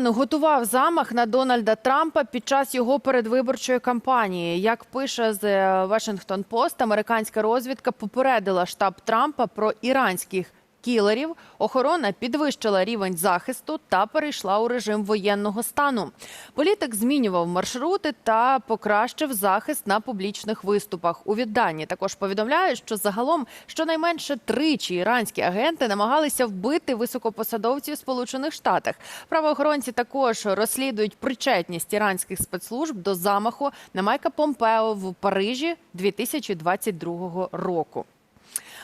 Іран готував замах на Дональда Трампа під час його передвиборчої кампанії. Як пише з Washington Post, американська розвідка попередила штаб Трампа про іранських кілерів. Охорона підвищила рівень захисту та перейшла у режим воєнного стану. Політик змінював маршрути та покращив захист на публічних виступах. У відданні також повідомляють, що загалом щонайменше тричі іранські агенти намагалися вбити високопосадовців Сполучених Штатах. Правоохоронці також розслідують причетність іранських спецслужб до замаху на Майка Помпео в Парижі 2022 року.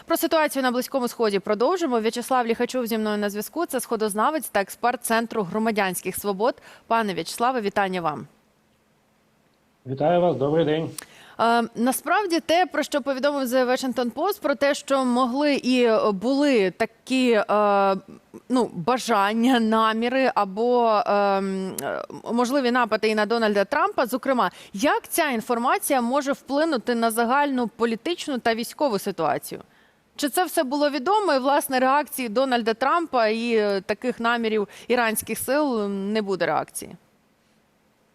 Про ситуацію на близькому сході продовжимо. В'ячеслав Ліхачов зі мною на зв'язку. Це сходознавець та експерт центру громадянських свобод. Пане В'ячеславе, вітання вам. Вітаю вас, добрий день. Е, насправді, те, про що повідомив The Washington Post, про те, що могли і були такі е, ну, бажання, наміри або е, м, е, можливі напади і на Дональда Трампа. Зокрема, як ця інформація може вплинути на загальну політичну та військову ситуацію? Чи це все було відомо? І власне реакції Дональда Трампа і е, таких намірів іранських сил не буде реакції?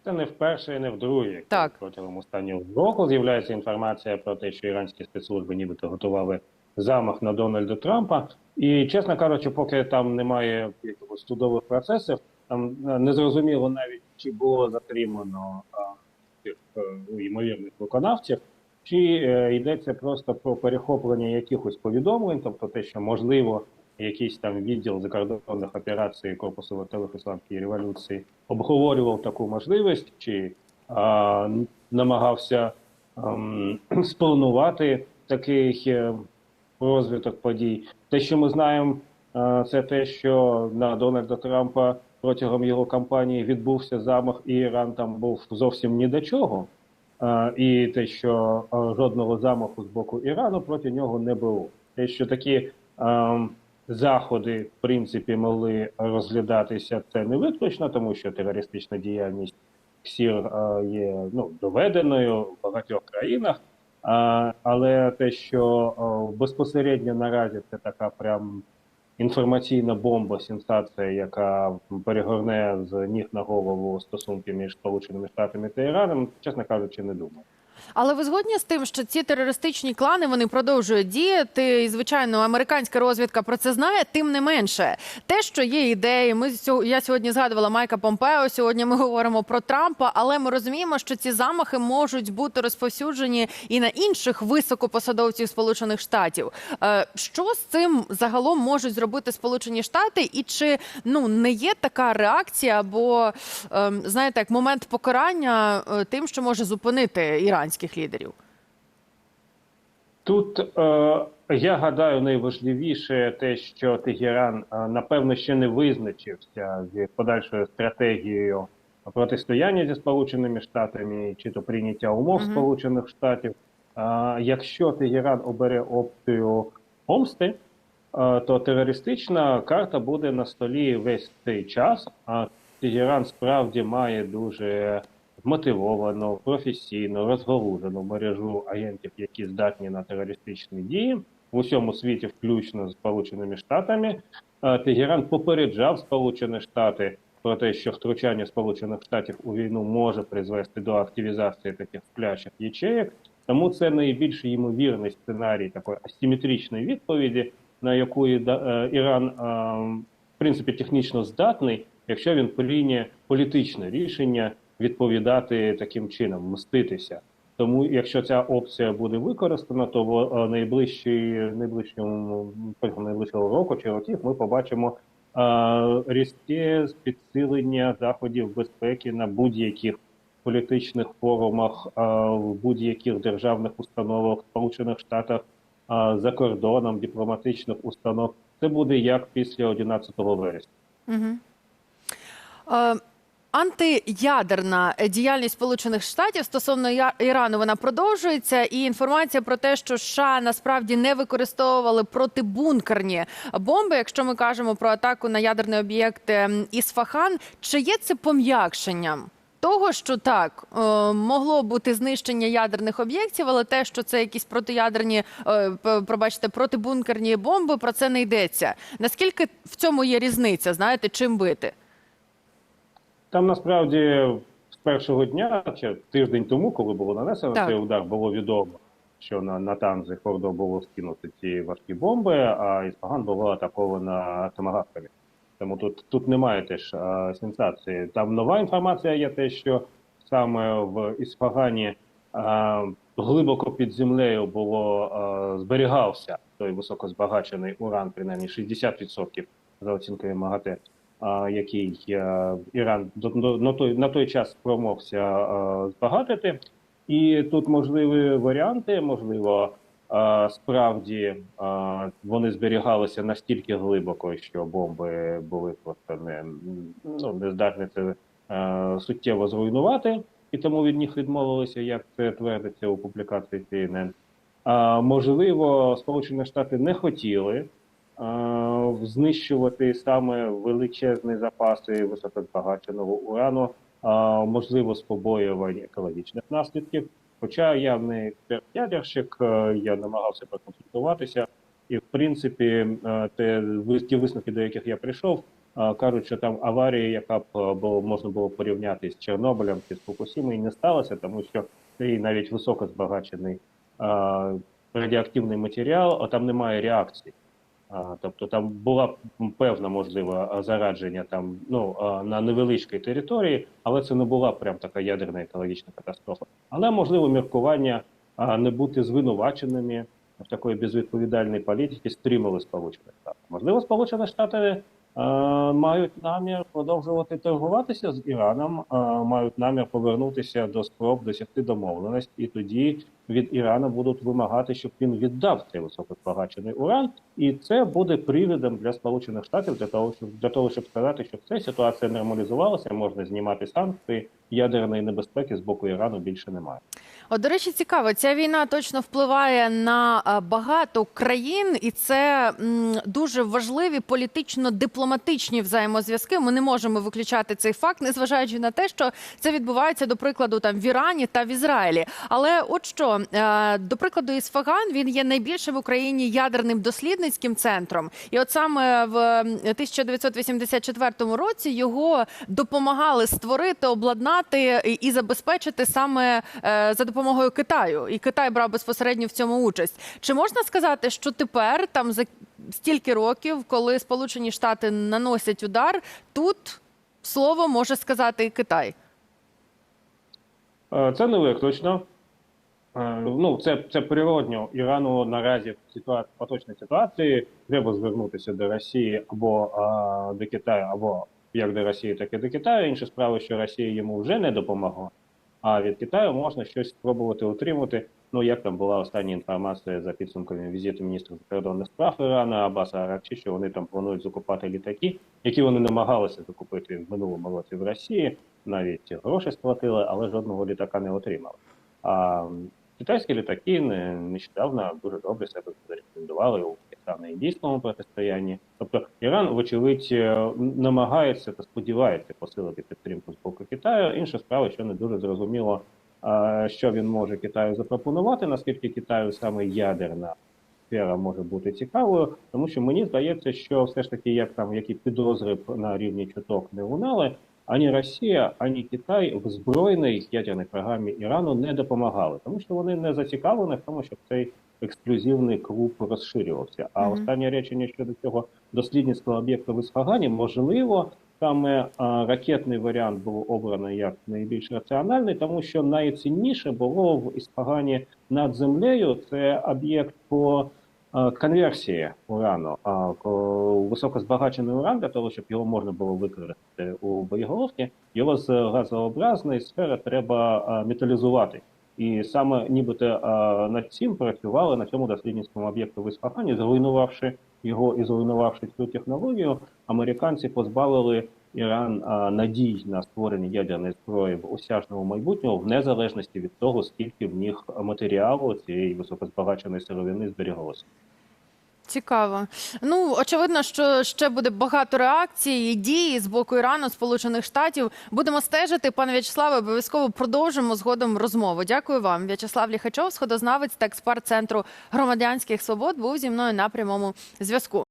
Це не вперше і не вдруге. Так. Протягом останнього року з'являється інформація про те, що іранські спецслужби нібито готували замах на Дональда Трампа. І, чесно кажучи, поки там немає якихось судових процесів, там е, не зрозуміло навіть, чи було затримано а, тих е, ну, ймовірних виконавців, чи е, йдеться просто про перехоплення якихось повідомлень, тобто те, що можливо якийсь там відділ закордонних операцій Корпусу вартових ісламської революції обговорював таку можливість, чи а, намагався ем, спланувати такий е, розвиток подій. Те, що ми знаємо, е, це те, що на Дональда Трампа протягом його кампанії відбувся замах, і Іран там був зовсім ні до чого. І те, що жодного замаху з боку Ірану проти нього не було. Те, що такі ем, заходи, в принципі, могли розглядатися, це не виключно, тому що терористична діяльність КСІР е, є ну, доведеною в багатьох країнах. Але те, що е, безпосередньо наразі це така прям інформаційна бомба, сенсація, яка перегорне з ніг на голову стосунки між Сполученими Штатами та Іраном, чесно кажучи, не думаю. Але ви згодні з тим, що ці терористичні клани вони продовжують діяти, і звичайно, американська розвідка про це знає. Тим не менше, те, що є ідеї, ми я сьогодні згадувала Майка Помпео. Сьогодні ми говоримо про Трампа, але ми розуміємо, що ці замахи можуть бути розповсюджені і на інших високопосадовців Сполучених Штатів. Е, Що з цим загалом можуть зробити Сполучені Штати, і чи ну не є така реакція, або ем, знаєте, як момент покарання е, тим, що може зупинити іранських лідерів? Тут е, я гадаю, найважливіше те, що Тегеран е, напевно ще не визначився з подальшою стратегією протистояння зі Сполученими Штатами чи то прийняття умов Мгм. Сполучених Штатів. Е, якщо Тегеран обере опцію помсти, е, то терористична карта буде на столі весь цей час. А Тегеран справді має дуже мотивовану, професійну, розгалужену мережу агентів, які здатні на терористичні дії в усьому світі, включно з Сполученими Штатами. Е, Тегеран попереджав Сполучені Штати про те, що втручання Сполучених Штатів у війну може призвести до активізації таких сплячих ячеїк. Тому це найбільш ймовірний сценарій такої асиметричної відповіді, на яку е, Іран е, в принципі технічно здатний, якщо він прийме політичне рішення відповідати таким чином, мститися. Тому, якщо ця опція буде використана, то в е, найближчі найближчому найближчого року чи років ми побачимо е, різке підсилення заходів безпеки на будь-яких політичних форумах, е, в будь-яких державних установах, Сполучених Штатах, е, за кордоном, дипломатичних установ. Це буде як після 11 вересня. Угу. Е, антиядерна діяльність Сполучених Штатів стосовно Ірану вона продовжується, і інформація про те, що США насправді не використовували протибункерні бомби. Якщо ми кажемо про атаку на ядерний об'єкт ем, Ісфахан, чи є це пом'якшенням? Того, що так е, могло бути знищення ядерних об'єктів, але те, що це якісь протиядерні, е, пробачте, протибункерні бомби, про це не йдеться. Наскільки в цьому є різниця? Знаєте, чим бити? Там насправді з першого дня, чи тиждень тому, коли було нанесено Так. цей удар, було відомо, що на, на Танзи Фордо було скинути ці важкі бомби, а Ісфаган було атаковано томагавками. Тому тут, тут немає теж а, сенсації. Там нова інформація є те, що саме в Ісфагані а, глибоко під землею було а, зберігався той високозбагачений уран, принаймні 60% за оцінкою МАГАТЕ, який е, Іран на, той, на той час спромогся збагатити. І тут можливі варіанти, можливо, справді вони зберігалися настільки глибоко, що бомби були просто не, ну, не здатні це е, суттєво зруйнувати, і тому від них відмовилися, як це твердиться у публікації CNN. А, можливо, Сполучені Штати не хотіли знищувати саме величезні запаси високозбагаченого урану, можливо, з побоювань екологічних наслідків. Хоча я не ядерщик, е, я намагався проконсультуватися, і в принципі, е, те ті висновки, до яких я прийшов, е, кажуть, що там аварія, яка б було можна було порівняти з Чорнобилем чи з Фукусімою, не сталося, тому що цей навіть високо збагачений е, радіоактивний матеріал, а там немає реакції. Тобто там була певна можливе зарадження там ну на невеличкій території, але це не була прям така ядерна екологічна катастрофа. Але можливо міркування не бути звинуваченими в такої безвідповідальної політики стримали Сполучених Штатів. Можливо, Сполучені Штати мають намір продовжувати торгуватися з Іраном, мають намір повернутися до спроб досягти домовленості, і тоді від Ірану будуть вимагати, щоб він віддав цей високозбагачений уран, і це буде привідом для Сполучених Штатів для того, щоб для того, щоб сказати, що все ситуація нормалізувалася, можна знімати санкції, ядерної небезпеки з боку Ірану більше немає. От, до речі, цікаво, ця війна точно впливає на багато країн, і це дуже важливі політично-дипломатичні взаємозв'язки. Ми не можемо виключати цей факт, незважаючи на те, що це відбувається до прикладу там в Ірані та в Ізраїлі. Але от що е, до прикладу, Ісфаган він є найбільшим в Україні ядерним дослідницьким центром, і от саме в м, 1984 році його допомагали створити, обладнати і- і забезпечити саме е, за допомогою Китаю. І Китай брав безпосередньо в цьому участь. Чи можна сказати, що тепер там за стільки років, коли Сполучені Штати наносять удар, тут слово може сказати Китай? Е, Це не виключно. Е, Ну, це, це природньо. Ірану наразі в ситуації, поточній ситуації треба звернутися до Росії або а, до Китаю, або як до Росії, так і до Китаю. Інша справа, що Росія йому вже не допомогла, а від Китаю можна щось спробувати отримати. Ну, як там була остання інформація за підсумками візиту міністра закордонних справ Ірану Аббаса Аракчі, що вони там планують закупати літаки, які вони намагалися закупити в минулому році в Росії. Навіть гроші сплатили, але жодного літака не отримали. А китайські літаки не- нещодавно дуже добре себе зарекомендували у північно-індійському протистоянні. Тобто Іран, вочевидь, е, намагається та сподівається посилити підтримку з боку Китаю. Інша справа, що не дуже зрозуміло, що він може Китаю запропонувати, наскільки Китаю саме ядерна сфера може бути цікавою, тому що мені здається, що все ж таки, як там які підозри на рівні чуток не лунали, ані Росія, ані Китай в збройній ядерній програмі Ірану не допомагали, тому що вони не зацікавлені в тому, щоб цей ексклюзивний клуб розширювався. А Мгм. останнє речення щодо цього дослідницького об'єкту в Ісфагані, можливо, саме а, ракетний варіант був обраний як найбільш раціональний, тому що найцінніше було в Ісфагані над землею. Це об'єкт по а, конверсії урану. А ко- високозбагачений уран для того, щоб його можна було використати у боєголовці, його з газообразної сфери треба металізувати. І саме нібито над цим працювали на цьому дослідницькому об'єкту в Ісфагані, зруйнувавши його і зруйнувавши цю технологію, американці позбавили Іран надій на створення ядерної зброї в осяжному майбутньому, в незалежності від того, скільки в них матеріалу цієї високозбагаченої сировини зберігалося. Цікаво. Ну очевидно, що ще буде багато реакцій і дій з боку Ірану, Сполучених Штатів. Будемо стежити. Пане В'ячеславе, обов'язково продовжимо згодом розмову. Дякую вам. В'ячеслав Ліхачов, сходознавець та експерт центру громадянських свобод, був зі мною на прямому зв'язку.